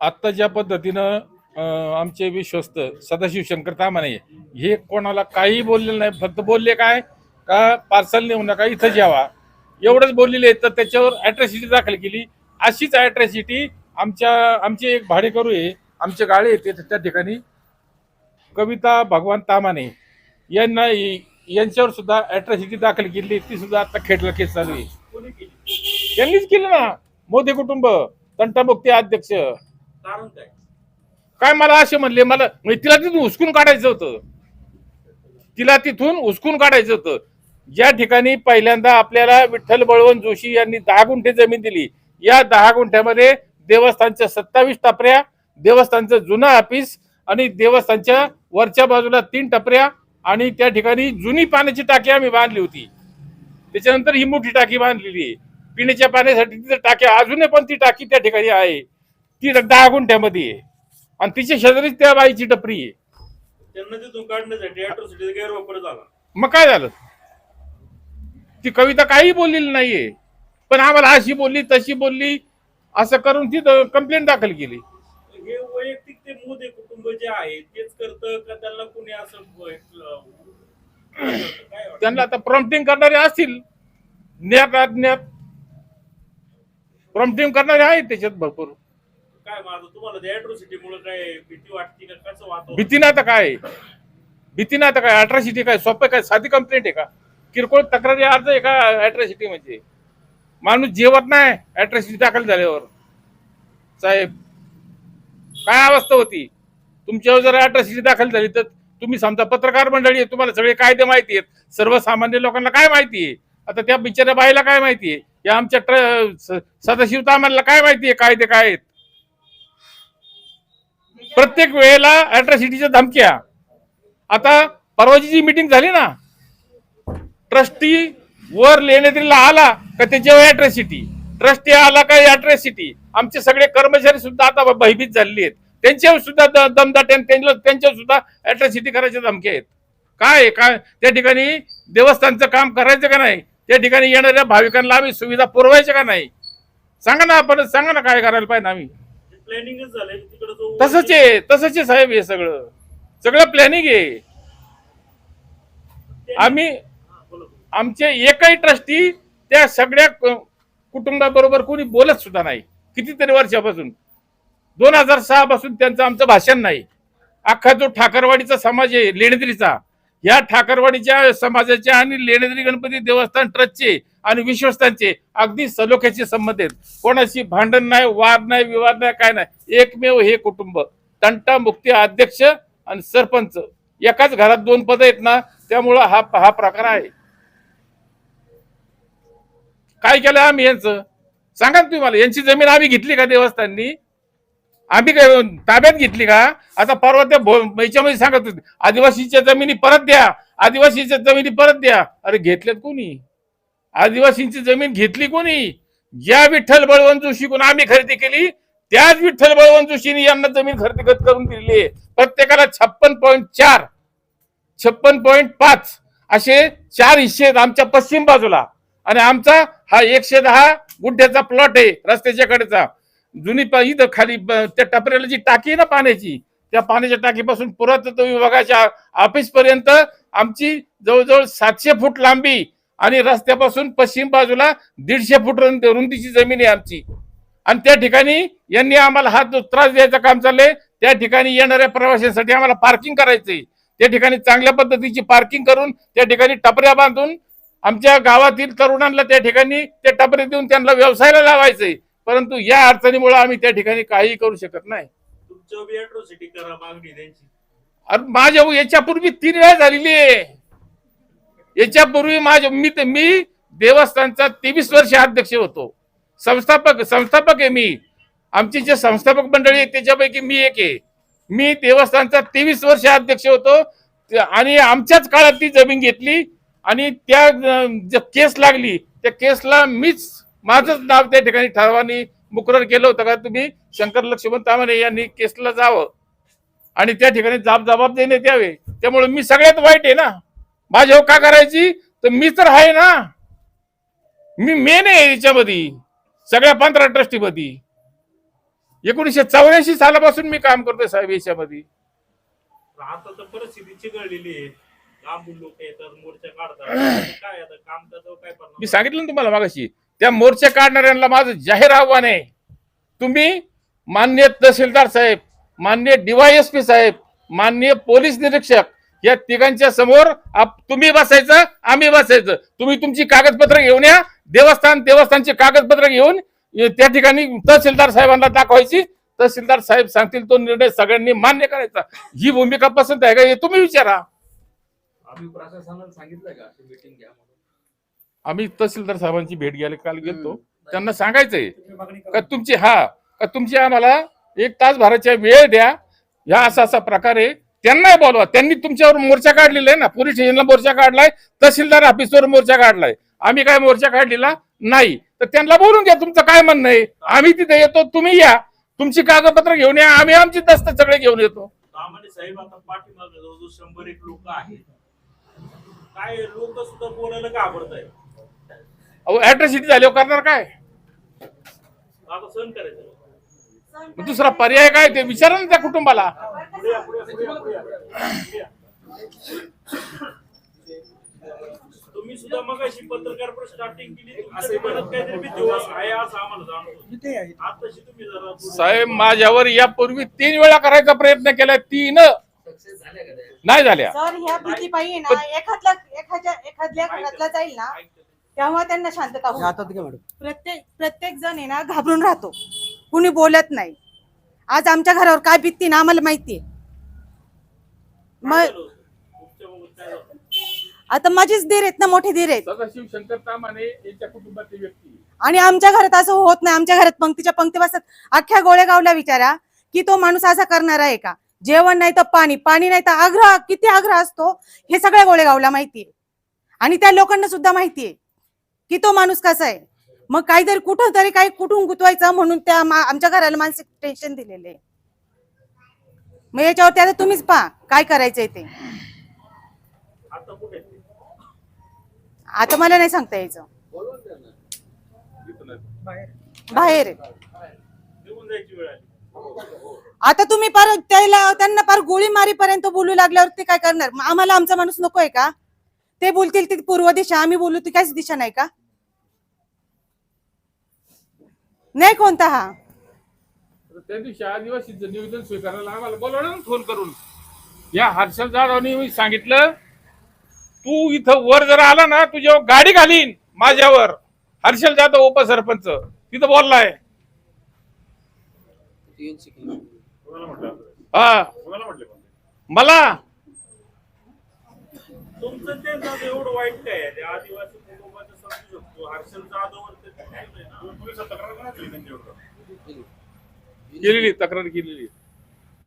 आत्ता ज्या पद्धतीनं आमचे विश्वस्त सदाशिव शंकर तामाने हे कोणाला काही बोललेलं नाही फक्त बोलले काय? का पार्सल नेऊ नका इथं जेवा. एवढंच बोललेले तर त्याच्यावर अॅट्रॅसिटी दाखल केली. अशीच अॅट्रॅसिटी आमच्या आमचे एक भाडेकरू आहे आमचे गाळे येते त्या ठिकाणी कविता भगवान तामाने यांना यांच्यावर सुद्धा अॅट्रॅसिटी दाखल केली. ती सुद्धा आता खेडला केस चालू आहे. त्यांनीच केलं ना. मोदी कुटुंब तंटामुक्ती अध्यक्ष. कारण काय? काय मला असे म्हणले मला म्हणजे तिला तिथून उचकून काढायचं होतं. तिला तिथून उचकून काढायचं होतं. ज्या ठिकाणी पहिल्यांदा आपल्याला विठ्ठल बळवंत जोशी यांनी दहा गुंठे जमीन दिली या दहा गुंठ्यामध्ये देवस्थानच्या सत्तावीस टपऱ्या देवस्थानचं जुनं ऑफिस आणि देवस्थानच्या वरच्या बाजूला तीन टपऱ्या आणि त्या ठिकाणी जुनी पाण्याची टाकी आम्ही बांधली होती. त्याच्यानंतर ही मोठी टाकी बांधलेली आहे. पिण्याच्या पाण्यासाठी तिथं टाक्या अजूनही पण ती टाकी त्या ठिकाणी आहे. ती दहा गुंठ्यामध्ये आहे. आणि तिच्या शेजारीच त्या बाईची टपरी आहे. त्यांना तिथून काढण्यासाठी अॅट्रॉसिटीचा गैरवापर झाला. मग काय झालं? ती कविता काही बोललेली नाहीये. पण आम्हाला अशी बोलली तशी बोलली असं करून ती कंप्लेंट दाखल केली. हे वैयक्तिक ते मोदी कुटुंब जे आहे तेच करतं का त्यांना कोणी असं काय वाटतं? त्यांना आता प्रॉम्प्टिंग करणारे असतील. ज्ञात अज्ञात प्रॉम्प्टिंग करणारे आहेत त्याच्यात भरपूर. काय माझं तुम्हाला मुळे काय भीती वाटते का? कसं आता काय? भीती नाही आता काय? अठरासिटी काय? सोपं काय? साधी कंप्लेंट आहे का? किरकोळ तक्रारी अर्ज आहे का अठरासिटी म्हणजे? माणूस जेवत नाही अठरासिटी दाखल झाल्यावर. साहेब काय अवस्था होती? तुमच्यावर जर अठरासिटी दाखल झाली तर तुम्ही समजा पत्रकार मंडळी आहे तुम्हाला सगळे कायदे माहिती आहेत. सर्वसामान्य लोकांना काय माहिती आहे? आता त्या बिचाऱ्या बाईला काय माहिती आहे? या आमच्या ट्र आम्हाला काय माहिती आहे? कायदे काय आहेत? प्रत्येक वेळेला अॅट्रॉसिटीच्या धमक्या. आता परवाची जी मीटिंग झाली ना ट्रस्टी वर लेण्याद्रीला आला का त्याच्यावर अॅट्रॉसिटी ट्रस्टी आला का अॅट्रॉसिटी आमचे सगळे कर्मचारी सुद्धा आता भयभीत झालेले आहेत. त्यांच्यावर सुद्धा द- त्यांच्या त्यांच्यावर सुद्धा अॅट्रॉसिटी करायच्या धमक्या आहेत. काय काय? त्या ठिकाणी देवस्थानचं काम करायचं का नाही? त्या ठिकाणी येणाऱ्या भाविकांना आम्ही सुविधा पुरवायच्या का नाही? सांगा ना आपण सांगा ना काय करायला पाहिजे आम्ही. प्लॅनिंगच झालंय तिकडे जो तसंच आहे तसंच आहे साहेब हे सगळं. सगळं प्लॅनिंग आहे. आम्ही हा, बोला. आमचे एकही ट्रस्टी त्या सगळ्या क- कुटुंबाबरोबर कोणी बोलत सुद्धा नाही. कितीतरी वर्षापासून. दोन हजार सहा पासून त्यांचं आमचं भाषण नाही. अख्खा जो ठाकरवाडीचा समाज आहे लेणेद्रीचा या ठाकरवाडीच्या समाजाच्या आणि लेणेद्री गणपती देवस्थान ट्रस्टचे आणि विश्वस्तांचे अगदी सलोख्याचे संबंध आहेत. कोणाशी भांडण नाही वाद नाही विवाद नाही काय नाही. एकमेव हे कुटुंब. तंटा मुक्ती अध्यक्ष आणि सरपंच. एकाच घरात दोन पद आहेत ना त्यामुळं हा हा प्रकार आहे. काय केलं आम्ही यांचं? सांगा तुम्ही मला. यांची जमीन आम्ही घेतली का देवस्थाननी? आम्ही काय ताब्यात घेतली का? आता परवा त्या याच्यामध्ये सांगत होते आदिवासीच्या जमिनी परत द्या आदिवासीच्या जमिनी परत द्या. अरे घेतल्यात कोणी? आदिवासींची जमीन घेतली कोणी? ज्या विठ्ठल बळवंत जोशीकडून आम्ही खरेदी केली त्याच विठ्ठल बळवंत जोशीने यांना जमीन खरेदी करून दिलेली आहे. प्रत्येकाला छप्पन पॉईंट चार छप्पन पॉईंट पाच असे चार हिस्से आहेत आमच्या पश्चिम बाजूला. आणि आमचा हा एकशे दहा गुंठ्याचा प्लॉट आहे रस्त्याच्या कडेचा. जुनी प- इथं खाली त्या टपऱ्याला जी टाकी आहे ना पाण्याची त्या पाण्याच्या टाकीपासून पुरातत्व विभागाच्या ऑफिस पर्यंत आमची जवळजवळ सातशे फूट लांबी आणि रस्त्यापासून पश्चिम बाजूला दीडशे फूट रुंदीची जमीन आहे आमची. आणि त्या ठिकाणी यांनी आम्हाला हा जो त्रास द्यायचं काम चाललंय त्या ठिकाणी येणाऱ्या प्रवाशांसाठी आम्हाला पार्किंग करायचंय. त्या ठिकाणी चांगल्या पद्धतीची पार्किंग करून त्या ठिकाणी टपऱ्या बांधून आमच्या गावातील तरुणांना त्या ठिकाणी ते टपरे देऊन त्यांना व्यवसायाला लावायचंय. परंतु या अडचणीमुळे आम्ही त्या ठिकाणी काही करू शकत नाही. अरे माझ्या याच्यापूर्वी तीन वेळा झालेली आहे. याच्यापूर्वी माझ्या मी ते- मी देवस्थानचा तेवीस वर्ष अध्यक्ष होतो. संस्थापक संस्थापक आहे मी. आमची जे संस्थापक मंडळी आहे त्याच्यापैकी मी एक आहे. मी देवस्थानचा तेवीस वर्ष अध्यक्ष होतो. आणि आमच्याच काळात ती जमीन घेतली आणि त्या केस लागली त्या केसला मीच माझंच नाव त्या ठिकाणी ठरवानी मुकरर केलं होतं का तुम्ही शंकर लक्ष्मण तामाने यांनी केसला जावं. आणि त्या ठिकाणी जाब जबाब देण्यात यावे त्यामुळे मी सगळ्यात वाईट आहे ना. माझ्यावर का करायची? तर मी तर आहे ना. मी मेन आहे याच्यामध्ये. सगळ्या पंधरा ट्रस्टी मध्ये एकोणीसशे चौऱ्याऐंशी सालापासून मी काम करतोय साहेब याच्यामध्ये. आता तर परिस्थिती चिघळलेली आहे. लांबून लोक येतात मोर्चा काढतात. आता काय आता काम त्याचं काय मी सांगितलं ना तुम्हाला मागाशी. त्या मोर्चा काढणाऱ्यांना माझं जाहीर आव्हान आहे. तुम्ही मान्य तहसीलदार साहेब मान्य डीवायएसपी साहेब मान्य पोलीस निरीक्षक या तिघांच्या समोर तुम्ही बसायचं आम्ही बसायचं. तुम्ही तुमची कागदपत्र घेऊन या. देवस्थान देवस्थानची कागदपत्र घेऊन त्या ठिकाणी तहसीलदार साहेबांना दाखवायची. तहसीलदार साहेब सांगतील तो निर्णय सगळ्यांनी मान्य करायचा. ही भूमिका पसंत आहे का हे तुम्ही विचारा. आम्ही प्रशासनाला सांगितलं का? मीटिंग घ्या आम्ही तहसीलदार साहेबांची भेट घ्यायला काल गेलतो. त्यांना सांगायचंय का तुमची हा का तुमची आम्हाला एक तास भराच्या वेळ द्या. ह्या असा असा प्रकार आहे. त्यांना बोलवा. त्यांनी तुमच्यावर मोर्चा काढलेला आहे ना. पोलीस स्टेशनला मोर्चा काढलाय. तहसीलदार ऑफिसवर मोर्चा काढलाय. आम्ही काय मोर्चा काढलेला नाही. तर त्यांना बोलून घ्या तुमचं काय म्हणणं आहे. आम्ही तिथे येतो. तुम्ही या. तुमची कागदपत्र घेऊन या. आम्ही आमची दस्त सगळे घेऊन येतो. सामान्य साहेब आता पाठीमागे जवळजवळ शंभर एक लोक आहेत. काय लोक सुद्धा बोलायला घाबरत आहेत अहो ऍट्रॉसिटी झाल्यावर करणार काय? दुसरा पर्याय काय? ते विचारा ना त्या कुटुंबाला. तुम्ही सुद्धा मग अशी पत्रकार पण स्टार्टिंग केली तुमच्या मनात काहीतरी भीती वास- आहे असं आम्हाला जाणवतं. आताशी तुम्ही जरा पुढे- साहेब माझ्यावर यापूर्वी तीन वेळा करायचा प्रयत्न केला तीन? नाही झाल्या. सर ह्या भीती पाहिजे ना. एखादला एखाद्या एखाद्या घरातला जाईल ना. तेव्हा त्यांना शांतता होईल मॅडम? प्रत्येक प्रत्येक जण आहे ना घाबरून राहतो. कुणी बोलत नाही. आज आमच्या घरावर काय बीतती ना आम्हाला माहितीये मग? आता माझेच धीर आहेत ना मोठे धीर आहेत. सदाशिव शंकर तामाने यांच्या कुटुंबातली व्यक्ती आणि आमच्या घरात असं होत नाही. आमच्या घरात पंक्तीच्या पंक्ती बसतात. अख्ख्या गोळेगावला विचारा की तो माणूस असा करणार आहे का? जेवण नाही तर पाणी पाणी नाही तर आग्रह किती आग्रह असतो हे सगळ्या गोळेगावला माहितीये आणि त्या लोकांना सुद्धा माहितीये की तो माणूस कसा आहे? मग काहीतरी कुठं तरी काही कुठून गुतवायचं म्हणून त्या आमच्या घराला मानसिक टेन्शन दिलेले मग याच्यावरती आता तुम्हीच पहा काय करायचंय ते. आता मला नाही सांगता यायचं. बाहेर. आहे. आता तुम्ही पार त्याला त्यांना पार गोळी मारीपर्यंत बोलू लागल्यावर ते काय करणार? आम्हाला आमचा माणूस नकोय का? ते बोलतील ती पूर्व दिशा आम्ही बोलू ती काहीच दिशा नाही का? नाही कोणता हा? तर त्या दिवशी आदिवासीचं निवेदन स्वीकारायला आम्हाला बोलवलं ना फोन करून. या हर्षल जाधवनी मी सांगितलं तू इथं वर जर आला ना तुझ्यावर गाडी घालीन माझ्यावर हर्षल जाधव उपसरपंच तिथं बोललाय. हा? मला? तुमचं ते एवढं वाईट काय आदिवासी कुटुंबाचं समजू शकतो. हर्षल जाधव केलेली तक्रार केलेली.